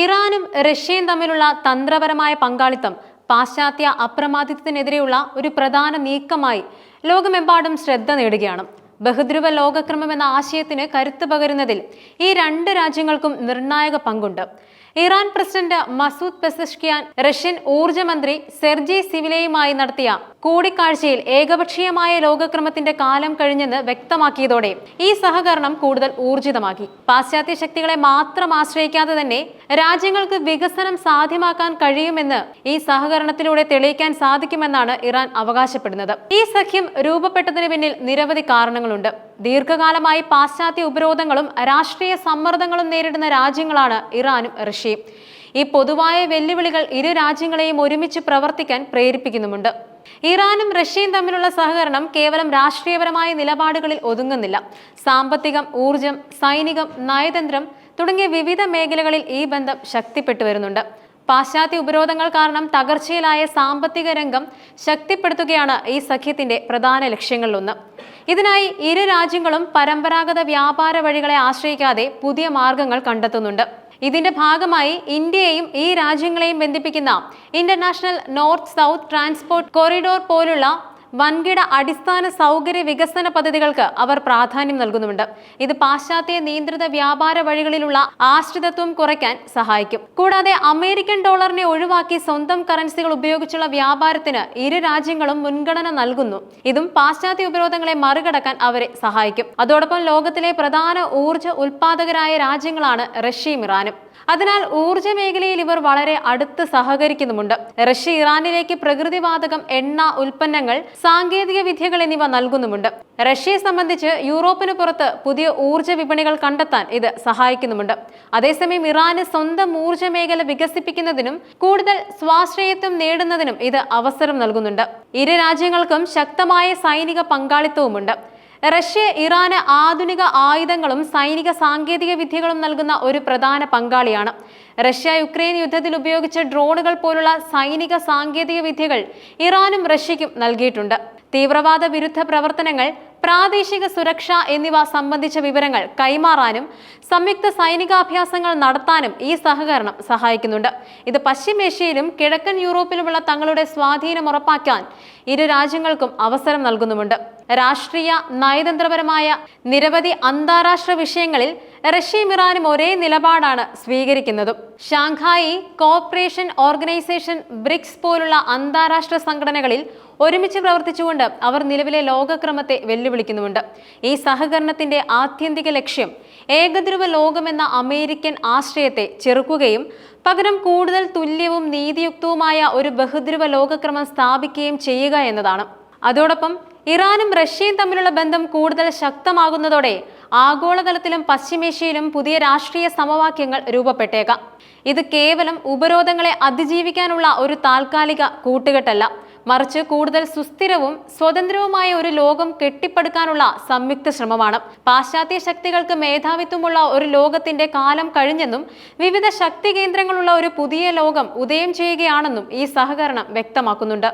ഇറാനും റഷ്യയും തമ്മിലുള്ള തന്ത്രപരമായ പങ്കാളിത്തം പാശ്ചാത്യ അപ്രമാദിത്വത്തിനെതിരെയുള്ള ഒരു പ്രധാന നീക്കമായി ലോകമെമ്പാടും ശ്രദ്ധ നേടുകയാണ്. ബഹുദ്രുവ ലോകക്രമം എന്ന ആശയത്തിന് കരുത്ത് പകരുന്നതിൽ ഈ രണ്ട് രാജ്യങ്ങൾക്കും നിർണായക പങ്കുണ്ട്. Iran president Masoud Pezeshkian Russian ഊർജ മന്ത്രി സെർജി സിവിലയുമായി നടത്തിയ കൂടിക്കാഴ്ചയിൽ ഏകപക്ഷീയമായ ലോകക്രമത്തിന്റെ കാലം കഴിഞ്ഞെന്ന് വ്യക്തമാക്കിയതോടെ ഈ സഹകരണം കൂടുതൽ ഊർജിതമാക്കി. പാശ്ചാത്യ ശക്തികളെ മാത്രം ആശ്രയിക്കാതെ തന്നെ രാജ്യങ്ങൾക്ക് വികസനം സാധ്യമാക്കാൻ കഴിയുമെന്ന് ഈ സഹകരണത്തിലൂടെ തെളിയിക്കാൻ സാധിക്കുമെന്നാണ് ഇറാൻ അവകാശപ്പെടുന്നത്. ഈ സഖ്യം രൂപപ്പെട്ടതിന് പിന്നിൽ നിരവധി കാരണങ്ങളുണ്ട് ദീർഘകാലമായി പാശ്ചാത്യ ഉപരോധങ്ങളും രാഷ്ട്രീയ സമ്മർദ്ദങ്ങളും നേരിടുന്ന രാജ്യങ്ങളാണ് ഇറാനും റഷ്യയും. ഈ പൊതുവായ വെല്ലുവിളികൾ ഇരു രാജ്യങ്ങളെയും ഒരുമിച്ച് പ്രവർത്തിക്കാൻ പ്രേരിപ്പിക്കുന്നുമുണ്ട്. ഇറാനും റഷ്യയും തമ്മിലുള്ള സഹകരണം കേവലം രാഷ്ട്രീയപരമായ നിലപാടുകളിൽ ഒതുങ്ങുന്നില്ല. സാമ്പത്തികം ഊർജം സൈനികം നയതന്ത്രം തുടങ്ങിയ വിവിധ മേഖലകളിൽ ഈ ബന്ധം ശക്തിപ്പെട്ടു വരുന്നുണ്ട് പാശ്ചാത്യ ഉപരോധങ്ങൾ കാരണം തകർച്ചയിലായ സാമ്പത്തിക രംഗം ശക്തിപ്പെടുത്തുകയാണ് ഈ സഖ്യത്തിന്റെ പ്രധാന ലക്ഷ്യങ്ങളിലൊന്ന്. ഇതിനായി ഇരു രാജ്യങ്ങളും പരമ്പരാഗത വ്യാപാര വഴികളെ ആശ്രയിക്കാതെ പുതിയ മാർഗങ്ങൾ കണ്ടെത്തുന്നുണ്ട്. ഇതിന്റെ ഭാഗമായി ഇന്ത്യയെയും ഈ രാജ്യങ്ങളെയും ബന്ധിപ്പിക്കുന്ന international north south transport corridor പോലുള്ള വൻകിട അടിസ്ഥാന സൗകര്യ വികസന പദ്ധതികൾക്ക് അവർ പ്രാധാന്യം നൽകുന്നുണ്ട് ഇത് പാശ്ചാത്യ നിയന്ത്രിത വ്യാപാര വഴികളിലുള്ള ആശ്രിതത്വം കുറയ്ക്കാൻ സഹായിക്കും. കൂടാതെ അമേരിക്കൻ ഡോളറിനെ ഒഴിവാക്കി സ്വന്തം കറൻസികൾ ഉപയോഗിച്ചുള്ള വ്യാപാരത്തിന് ഇരു രാജ്യങ്ങളും മുൻഗണന നൽകുന്നു. ഇതും പാശ്ചാത്യ ഉപരോധങ്ങളെ മറികടക്കാൻ അവരെ സഹായിക്കും. അതോടൊപ്പം ലോകത്തിലെ പ്രധാന ഊർജ ഉൽപാദകരായ രാജ്യങ്ങളാണ് റഷ്യയും ഇറാനും. അതിനാൽ ഊർജ മേഖലയിൽ ഇവർ വളരെ അടുത്ത് സഹകരിക്കുന്നുമുണ്ട്. റഷ്യ ഇറാനിലേക്ക് പ്രകൃതിവാതകം എണ്ണ ഉൽപ്പന്നങ്ങൾ സാങ്കേതിക വിദ്യകൾ എന്നിവ നൽകുന്നുമുണ്ട്. റഷ്യയെ സംബന്ധിച്ച് യൂറോപ്പിന് പുറത്ത് പുതിയ ഊർജ വിപണികൾ കണ്ടെത്താൻ ഇത് സഹായിക്കുന്നുമുണ്ട്. അതേസമയം ഇറാന് സ്വന്തം ഊർജ മേഖല വികസിപ്പിക്കുന്നതിനും കൂടുതൽ സ്വാശ്രയത്വം നേടുന്നതിനും ഇത് അവസരം നൽകുന്നുണ്ട്. ഇരു രാജ്യങ്ങൾക്കും ശക്തമായ സൈനിക പങ്കാളിത്തവുമുണ്ട്. റഷ്യ ഇറാന് ആധുനിക ആയുധങ്ങളും സൈനിക സാങ്കേതിക വിദ്യകളും നൽകുന്ന ഒരു പ്രധാന പങ്കാളിയാണ്. റഷ്യ യുക്രൈൻ യുദ്ധത്തിൽ ഉപയോഗിച്ച ഡ്രോണുകൾ പോലുള്ള സൈനിക സാങ്കേതിക വിദ്യകൾ ഇറാനും റഷ്യയ്ക്കും നൽകിയിട്ടുണ്ട്. തീവ്രവാദ വിരുദ്ധ പ്രവർത്തനങ്ങൾ പ്രാദേശിക സുരക്ഷ എന്നിവ സംബന്ധിച്ച വിവരങ്ങൾ കൈമാറാനും സംയുക്ത സൈനികാഭ്യാസങ്ങൾ നടത്താനും ഈ സഹകരണം സഹായിക്കുന്നുണ്ട്. ഇത് പശ്ചിമേഷ്യയിലും കിഴക്കൻ യൂറോപ്പിലുമുള്ള തങ്ങളുടെ സ്വാധീനം ഉറപ്പാക്കാൻ ഇരു രാജ്യങ്ങൾക്കും അവസരം നൽകുന്നുമുണ്ട്. രാഷ്ട്രീയ നയതന്ത്രപരമായ നിരവധി അന്താരാഷ്ട്ര വിഷയങ്ങളിൽ റഷ്യയും ഇറാനും ഒരേ നിലപാടാണ് സ്വീകരിക്കുന്നതും. ഷാങ്ഹായി കോഓപ്പറേഷൻ ഓർഗനൈസേഷൻ ബ്രിക്സ് പോലുള്ള അന്താരാഷ്ട്ര സംഘടനകളിൽ ഒരുമിച്ച് പ്രവർത്തിച്ചുകൊണ്ട് അവർ നിലവിലെ ലോകക്രമത്തെ വെല്ലുവിളിക്കുന്നുമുണ്ട് ഈ സഹകരണത്തിന്റെ ആത്യന്തിക ലക്ഷ്യം ഏകധ്രുവ ലോകമെന്ന അമേരിക്കൻ ആശ്രയത്തെ ചെറുക്കുകയും പകരം കൂടുതൽ തുല്യവും നീതിയുക്തവുമായ ഒരു ബഹുദ്രുവ ലോകക്രമം സ്ഥാപിക്കുകയും ചെയ്യുക എന്നതാണ്. അതോടൊപ്പം ഇറാനും റഷ്യയും തമ്മിലുള്ള ബന്ധം കൂടുതൽ ശക്തമാകുന്നതോടെ ആഗോളതലത്തിലും പശ്ചിമേഷ്യയിലും പുതിയ രാഷ്ട്രീയ സമവാക്യങ്ങൾ രൂപപ്പെട്ടേക്കാം. ഇത് കേവലം ഉപരോധങ്ങളെ അതിജീവിക്കാനുള്ള ഒരു താൽക്കാലിക കൂട്ടുകെട്ടല്ല. മറിച്ച് കൂടുതൽ സുസ്ഥിരവും സ്വതന്ത്രവുമായ ഒരു ലോകം കെട്ടിപ്പടുക്കാനുള്ള സംയുക്ത ശ്രമമാണ്. പാശ്ചാത്യ ശക്തികൾക്ക് മേധാവിത്വമുള്ള ഒരു ലോകത്തിന്റെ കാലം കഴിഞ്ഞെന്നും വിവിധ ശക്തി കേന്ദ്രങ്ങളുള്ള ഒരു പുതിയ ലോകം ഉദയം ചെയ്യുകയാണെന്നും ഈ സഹകരണം വ്യക്തമാക്കുന്നുണ്ട്.